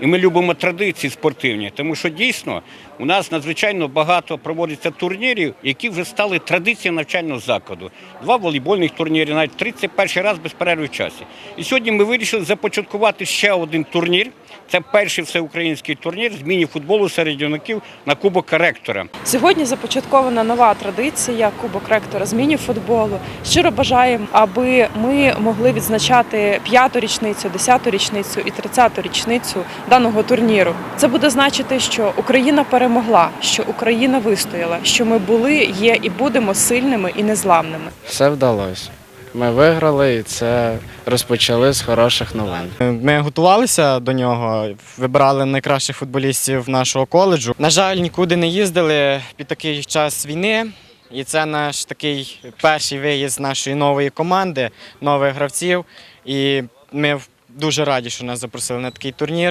І ми любимо традиції спортивні, тому що дійсно у нас надзвичайно багато проводиться турнірів, які вже стали традицією навчального закладу. Два волейбольних турніри, навіть 31 раз без перерви в часі. І сьогодні ми вирішили започаткувати ще один турнір. Це перший всеукраїнський турнір з міні-футболу серед юнаків на Кубок ректора. Сьогодні започаткована нова традиція Кубок ректора з міні-футболу. Щиро бажаємо, аби ми могли відзначати п'яту річницю, десяту річницю і тридцяту річницю даного турніру. Це буде значити, що Україна перемогла, що Україна вистояла, що ми були, є і будемо сильними і незламними. Все вдалося. Ми виграли і це розпочали з хороших новин. Ми готувалися до нього, вибирали найкращих футболістів нашого коледжу. На жаль, нікуди не їздили під такий час війни. І це наш такий перший виїзд нашої нової команди, нових гравців. І ми дуже раді, що нас запросили на такий турнір.